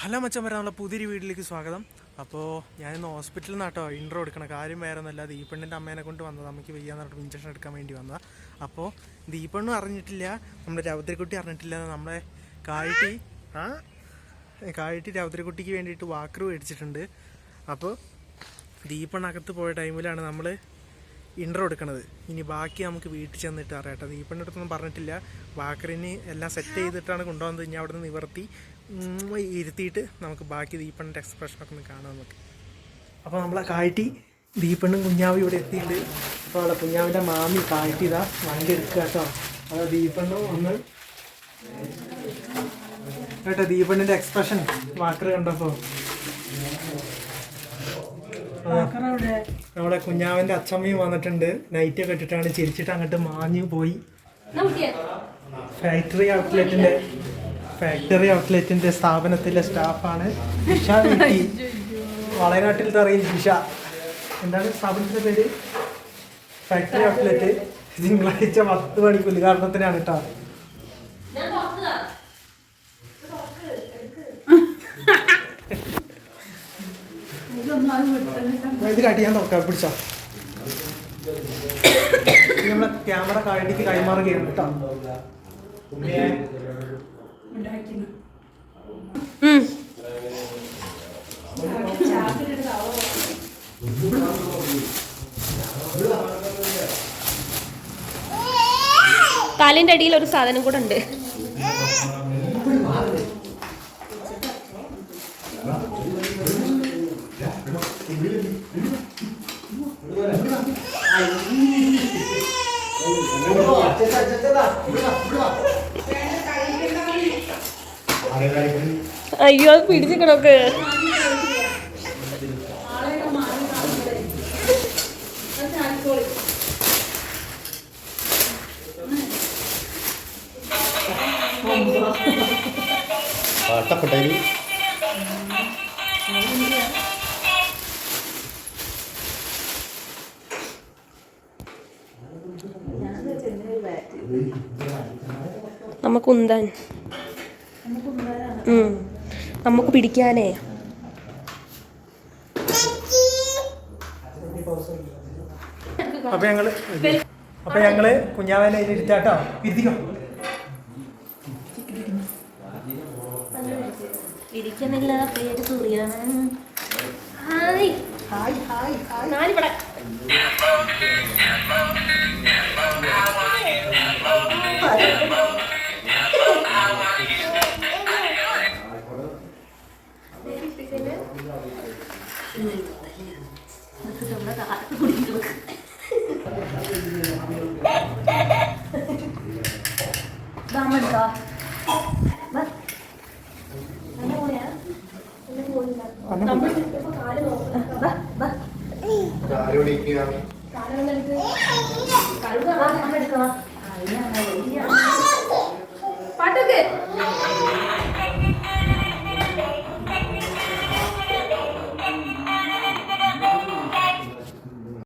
Hello മച്ചം നമ്മളെ പുതിയൊരു വീട്ടിലേക്ക് സ്വാഗതം. അപ്പോൾ ഞാനിന്ന് ഹോസ്പിറ്റലിൽ നിന്നാട്ടോ ഇൻട്രോ എടുക്കണ. കാര്യം വേറെ ഒന്നല്ല ദീപണ്ണിന്റെ അമ്മേനെ കൊണ്ട് വന്നത്. അമ്മയ്ക്ക് വയ്യാന്ന് പറഞ്ഞിട്ട് ഇഞ്ചക്ഷൻ എടുക്കാൻ വേണ്ടി വന്നതാണ് അപ്പോൾ ദീപണ്ണും അറിഞ്ഞിട്ടില്ല നമ്മുടെ രൗദ്രക്കുട്ടി അറിഞ്ഞിട്ടില്ല നമ്മളെ കാഴ്ട്ടി ആ? കാഴ്ട്ടി രൗദ്രക്കുട്ടിക്ക് വേണ്ടിയിട്ട് വാക്കർ മേടിച്ചിട്ടുണ്ട്. അപ്പോൾ ദീപണ്ണകത്ത് പോയ ടൈമിലാണ് നമ്മൾ ഇൻട്രോ എടുക്കണത്. ഇനി ബാക്കി നമുക്ക് വീട്ടിൽ ചെന്നിട്ട് അറിയാം ഈ അടുത്തൊന്നും പറഞ്ഞിട്ടില്ല. വാക്കറിന് എല്ലാം സെറ്റ് ചെയ്തിട്ടാണ് കൊണ്ടുവന്നത് ഇനി അവിടെ നിന്ന് നിവർത്തി ഇരുത്തിയിട്ട് നമുക്ക് ബാക്കി ദീപണ്ണിന്റെ എക്സ്പ്രഷനൊക്കെ ഒന്ന് കാണാം നമുക്ക്. അപ്പോൾ നമ്മളെ കായറ്റി ദീപണ്ണും കുഞ്ഞാവും ഇവിടെ എത്തിയിട്ടുണ്ട്. അപ്പോൾ അവിടെ കുഞ്ഞാവിന്റെ മാമി കായറ്റി ഇതാ വണ്ടി എടുക്കുക കേട്ടോ. അത് ദീപണ്ണും ഒന്ന്. കേട്ടോ ദീപണ്ണിന്റെ എക്സ്പ്രഷൻ വാക്കർ കണ്ടപ്പോൾ നമ്മുടെ കുഞ്ഞാവന്റെ അച്ഛമ്മയും വന്നിട്ടുണ്ട്. നൈറ്റ് ഒക്കെ ഇട്ടിട്ടാണ് ചിരിച്ചിട്ട് അങ്ങോട്ട് മാഞ്ഞു പോയി. ഫാക്ടറി ഔട്ട്ലെറ്റിന്റെ ഫാക്ടറി ഔട്ട്ലെറ്റിന്റെ സ്ഥാപനത്തിലെ സ്റ്റാഫാണ് വീട്ടി. വളയനാട്ടിൽ തറയിൽ ജിഷ. എന്താണ് സ്ഥാപനത്തിന്റെ പേര്? ഫാക്ടറി ഔട്ട്ലെറ്റ് തിങ്കളാഴ്ച പത്ത് മണിക്ക് ഉദ്ഘാടനത്തിനാണ് കേട്ടോ ഇത് കട്ട് ചെയ്യാൻ നോക്കാം പിടിച്ചോ. നമ്മളെ ക്യാമറ കാട്ടിക്ക് കൈമാറുകയാണ് കേട്ടോ. കാലിന്റെ അടിയിൽ ഒരു സാധനം കൂടെ ഉണ്ട്. അയ്യോ അത് പിടിച്ചിക്കണോക്ക്. കഷ്ടപ്പെട്ടായി നമുക്ക് ഉന്താൻ. നമുക്ക് പിടിക്കാനേ. അപ്പൊ ഞങ്ങൾ അപ്പൊ ഞങ്ങൾ കുഞ്ഞാവനെ ഇരുത്താട്ടോ ഇരുത്തിക്കോ. ഇരിക്കുന്നില്ല പേര് സൂര്യാണ്. ഹായ്. ഹായ് ഹായ് ഹായ് ഞാനിവിടെ ആരോടിക്കുക കഴുകാ.